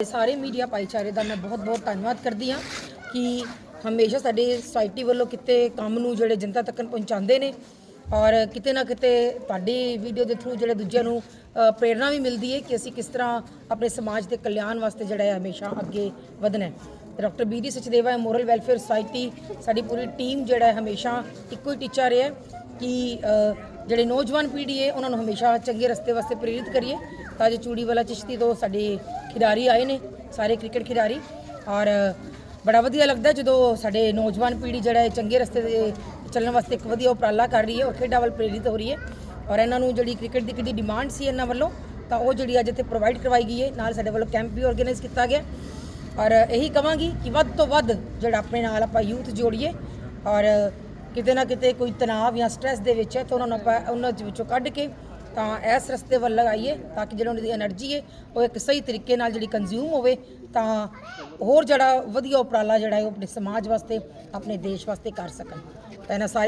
ਸਾਰੇ ਮੀਡੀਆ ਭਾਈਚਾਰੇ ਦਾ ਮੈਂ ਬਹੁਤ-ਬਹੁਤ ਧੰਨਵਾਦ ਕਰਦੀ ਹਾਂ ਕਿ ਹਮੇਸ਼ਾ ਸਾਡੇ ਸੁਸਾਇਟੀ ਵੱਲੋਂ ਕਿਤੇ ਕੰਮ ਨੂੰ ਜਿਹੜੇ ਜਨਤਾ ਤੱਕ ਪਹੁੰਚਾਉਂਦੇ ਨੇ ਔਰ ਕਿਤੇ ਨਾ ਕਿਤੇ ਤੁਹਾਡੀ ਵੀਡੀਓ ਦੇ ਥਰੂ ਜਿਹੜੇ ਦੂਜਿਆਂ ਨੂੰ ਅ, ਪ੍ਰੇਰਣਾ ਵੀ ਮਿਲਦੀ ਹੈ ਕਿ ਅਸੀਂ ਕਿਸ ਤਰ੍ਹਾਂ ਆਪਣੇ ਸਮਾਜ ਦੇ ਕਲਿਆਣ ਵਾਸਤੇ ਜਿਹੜਾ ਹੈ ਹਮੇਸ਼ਾ ਅੱਗੇ ਵਧਣਾ ਹੈ। Doctor B D Sachdeva moral welfare society ਸਾਡੀ ਪੂਰੀ ਟੀਮ ਜਿਹੜਾ ਹੈ ਹਮੇਸ਼ਾ ਇੱਕੋ ਹੀ ਟੀਚਾ ਰਿਹਾ ਕਿ ਜਿਹੜੇ ਨੌਜਵਾਨ ਪੀੜ੍ਹੀ ਹੈ, ਉਹਨਾਂ ਨੂੰ ਹਮੇਸ਼ਾ ਚੰਗੇ ਰਸਤੇ ਵਾਸਤੇ ਪ੍ਰੇਰਿਤ ਕਰੀਏ ਤਾਂ ਜੋ ਚੂੜੀ ਵਾਲਾ ਚਿਸ਼ਤੀ ਤੋਂ ਸਾਡੇ ਖਿਡਾਰੀ ਆਏ ਨੇ, ਸਾਰੇ ਕ੍ਰਿਕਟ ਖਿਡਾਰੀ। ਔਰ ਬੜਾ ਵਧੀਆ ਲੱਗਦਾ ਜਦੋਂ ਸਾਡੇ ਨੌਜਵਾਨ ਪੀੜ੍ਹੀ ਜਿਹੜਾ ਹੈ ਚੰਗੇ ਰਸਤੇ ਤੇ ਚੱਲਣ ਵਾਸਤੇ ਇੱਕ ਵਧੀਆ ਉਪਰਾਲਾ ਕਰ ਰਹੀ ਹੈ ਔਰ ਖੇਡਾਂ ਵੱਲ ਪ੍ਰੇਰਿਤ ਹੋ ਰਹੀ ਹੈ। ਔਰ ਇਹਨਾਂ ਨੂੰ ਜਿਹੜੀ ਕ੍ਰਿਕਟ ਦੀ ਕਿੱਡੀ ਡਿਮਾਂਡ ਸੀ ਇਹਨਾਂ ਵੱਲੋਂ, ਤਾਂ ਉਹ ਜਿਹੜੀ ਅੱਜ ਇੱਥੇ ਪ੍ਰੋਵਾਈਡ ਕਰਵਾਈ ਗਈ ਹੈ, ਨਾਲ ਸਾਡੇ ਵੱਲੋਂ ਕੈਂਪ ਵੀ ਆਰਗੇਨਾਈਜ਼ ਕੀਤਾ ਗਿਆ। ਔਰ ਇਹੀ ਕਵਾਂਗੀ ਕਿ ਵੱਧ ਤੋਂ ਵੱਧ ਜਿਹੜਾ ਆਪਣੇ ਨਾਲ ਆਪਾਂ ਯੂਥ ਜੋੜੀਏ। ਔਰ ਕਿਤੇ ਨਾ ਕਿਤੇ ਕੋਈ ਤਣਾਅ ਜਾਂ ਸਟ्रेस ਦੇ ਵਿੱਚ ਹੈ, ਤਾਂ ਉਹਨਾਂ ਨੂੰ ਆਪਾਂ ਉਹਨਾਂ ਦੇ ਵਿੱਚੋਂ ਕੱਢ ਕੇ ਤਾਂ ਇਸ ਰਸਤੇ ਵੱਲ ਲਗਾਈਏ ਤਾਂ ਕਿ ਜਿਹੜਾ ਉਹਨਾਂ ਦੀ એનર્ਜੀ ਹੈ, ਉਹ ਇੱਕ ਸਹੀ ਤਰੀਕੇ ਨਾਲ ਜਿਹੜੀ ਕੰਜ਼ਿਊਮ ਹੋਵੇ, ਤਾਂ ਹੋਰ ਜਿਹੜਾ ਵਧੀਆ ਉਪਰਾਲਾ ਜਿਹੜਾ ਹੈ, ਉਹ ਆਪਣੇ ਸਮਾਜ ਵਾਸਤੇ, ਆਪਣੇ ਦੇਸ਼ ਵਾਸਤੇ ਕਰ ਸਕਣ। ਤਾਂ ਇਹਨਾਂ ਸਾਰੇ